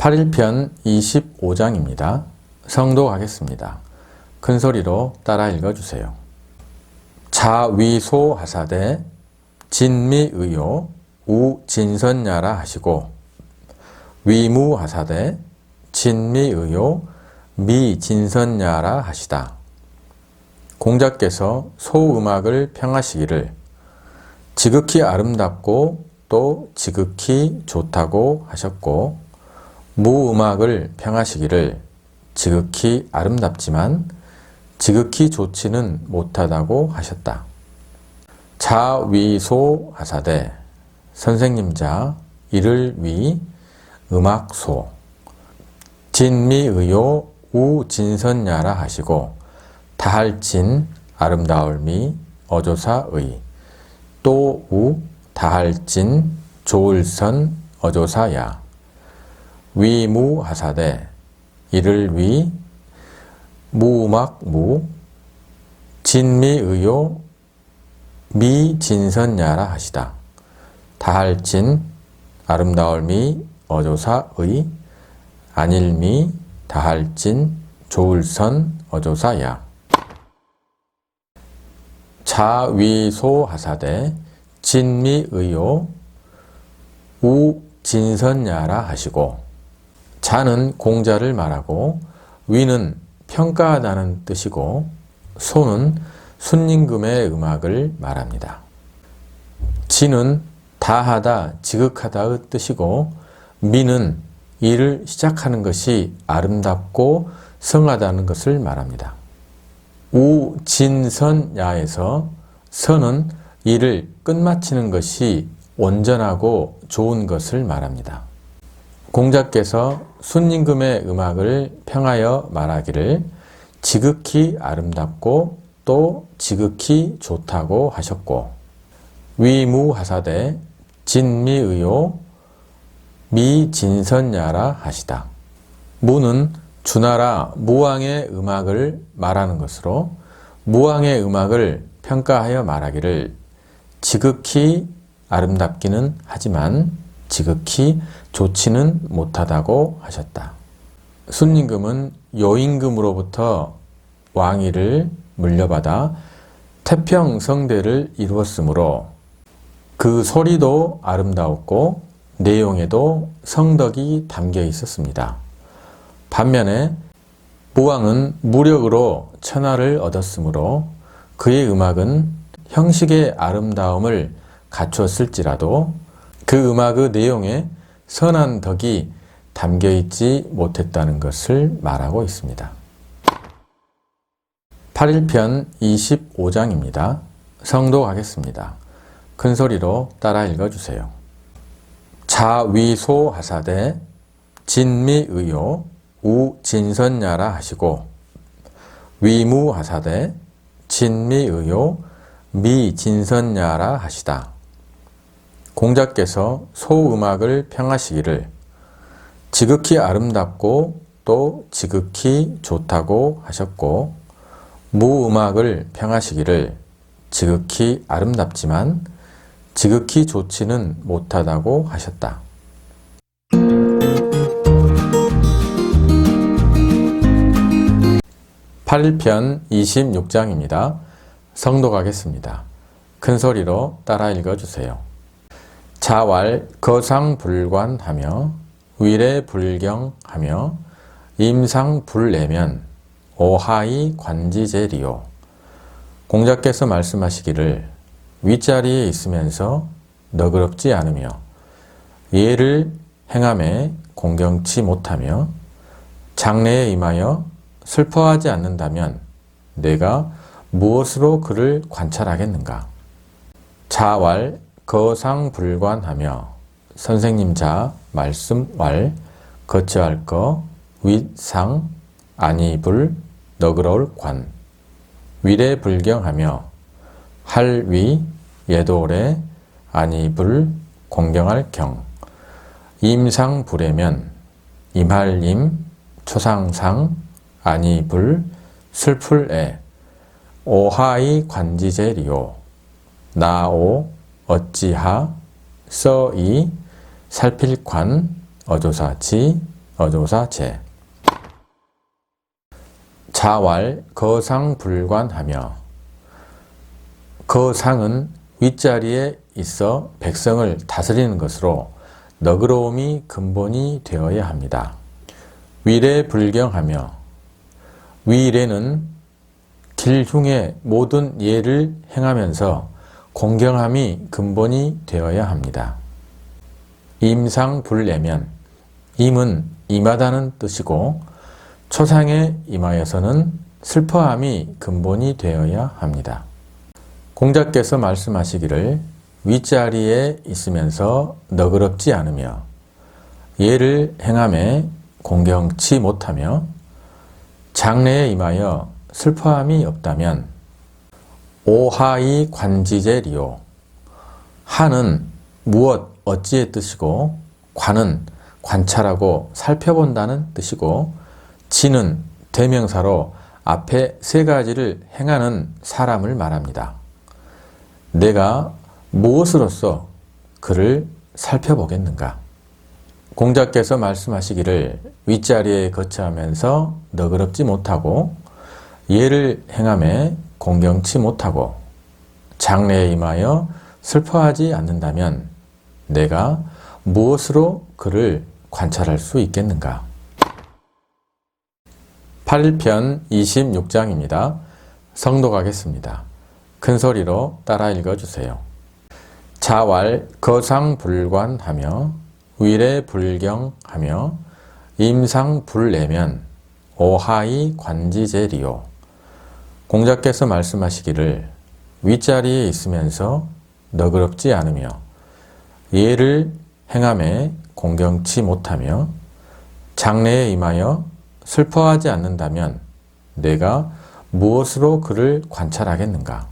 8일편 25장입니다. 성도 하겠습니다. 큰 소리로 따라 읽어주세요. 자위소 하사대 진미의요 우진선야라 하시고 위무 하사대 진미의요 미진선야라 하시다. 공자께서 소음악을 평하시기를 지극히 아름답고 또 지극히 좋다고 하셨고 무음악을 평하시기를 지극히 아름답지만 지극히 좋지는 못하다고 하셨다. 자위소 하사대 선생님자 이를 위 음악소 진미의요 우진선야라 하시고 다할진 아름다울미 어조사의 또우 다할진 조을선 어조사야 위무하사대 이를 위 무음악무 진미의요 미진선야라 하시다. 다할진 아름다울미 어조사의 안일미 다할진 조을선 어조사야 자위소 하사대 진미의요 우진선야라 하시고 자는 공자를 말하고 위는 평가하다는 뜻이고 소는 순임금의 음악을 말합니다. 진은 다하다, 지극하다의 뜻이고 미는 일을 시작하는 것이 아름답고 성하다는 것을 말합니다. 우진선야에서 선은 일을 끝마치는 것이 온전하고 좋은 것을 말합니다. 공자께서 순임금의 음악을 평하여 말하기를 지극히 아름답고 또 지극히 좋다고 하셨고 위무하사대 진미의요 미진선야라 하시다. 무는 주나라 무왕의 음악을 말하는 것으로 무왕의 음악을 평가하여 말하기를 지극히 아름답기는 하지만 지극히 좋지는 못하다고 하셨다. 순임금은 여임금으로부터 왕위를 물려받아 태평성대를 이루었으므로 그 소리도 아름다웠고 내용에도 성덕이 담겨 있었습니다. 반면에 무왕은 무력으로 천하를 얻었으므로 그의 음악은 형식의 아름다움을 갖추었을지라도 그 음악의 내용에 선한 덕이 담겨 있지 못했다는 것을 말하고 있습니다. 8일편 25장입니다. 성도하겠습니다. 큰 소리로 따라 읽어주세요. 자위소 하사대 진미의요 우진선야라 하시고 위무 하사대 진미의요 미진선야라 하시다. 공자께서 소음악을 평하시기를 지극히 아름답고 또 지극히 좋다고 하셨고 무음악을 평하시기를 지극히 아름답지만 지극히 좋지는 못하다고 하셨다. 8일편 26장입니다. 성도 가겠습니다. 큰 소리로 따라 읽어주세요. 자왈 거상불관하며 위례불경하며 임상불내면 오하이 관지제리요. 공자께서 말씀하시기를 윗자리에 있으면서 너그럽지 않으며 예를 행함에 공경치 못하며 장래에 임하여 슬퍼하지 않는다면 내가 무엇으로 그를 관찰하겠는가? 자왈 거상불관하며 선생님 자 말씀 왈 거처할 거 윗상 아니불 너그러울 관. 위례 불경하며 할위 예도래 아니불 공경할 경. 임상 불에면 임할임 초상상 아니불 슬플에. 오하이 관지제리요 나오 어찌하? 써이 살필관 어조사 지 어조사 제. 자왈 거상 불관하며. 거상은 윗자리에 있어 백성을 다스리는 것으로 너그러움이 근본이 되어야 합니다. 위례 불경하며. 위례는 길흉의 모든 예를 행하면서 공경함이 근본이 되어야 합니다. 임상불내면 임은 임하다는 뜻이고 초상에 임하여서는 슬퍼함이 근본이 되어야 합니다. 공자께서 말씀하시기를 윗자리에 있으면서 너그럽지 않으며 예를 행함에 공경치 못하며 장래에 임하여 슬퍼함이 없다면 오하이 관지제리요 하는 무엇 어찌의 뜻이고 관은 관찰하고 살펴본다는 뜻이고 지는 대명사로 앞에 세 가지를 행하는 사람을 말합니다. 내가 무엇으로서 그를 살펴보겠는가? 공자께서 말씀하시기를 윗자리에 거처하면서 너그럽지 못하고 예를 행함에 공경치 못하고 장래에 임하여 슬퍼하지 않는다면 내가 무엇으로 그를 관찰할 수 있겠는가? 8편 26장입니다. 성독하겠습니다. 큰 소리로 따라 읽어주세요. 자왈 거상불관하며 위례 불경하며 임상 불내면 오하이 관지제리요. 공자께서 말씀하시기를 윗자리에 있으면서 너그럽지 않으며 예를 행함에 공경치 못하며 장래에 임하여 슬퍼하지 않는다면 내가 무엇으로 그를 관찰하겠는가?